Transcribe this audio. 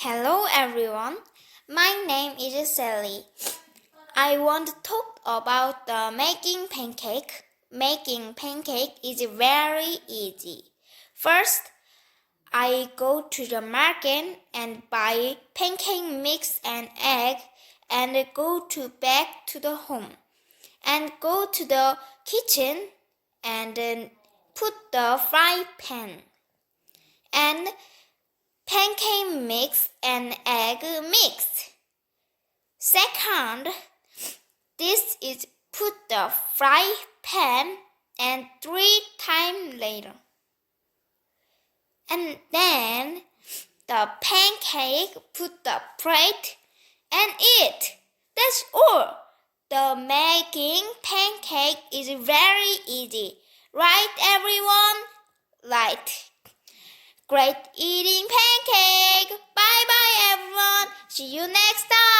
Hello everyone. My name is Sally. I want to talk about the making pancake. Making pancake is very easy. First, I go to the market and buy pancake mix and egg and go to back to the home and go to the kitchen and put the fry pan and pancake mix and egg mix. Second, this is put the fry pan and three times later. And then the pancake put the plate and eat. That's all. The making pancake is very easy. Right everyone? Right. Great eating pancake. Bye bye everyone. See you next time.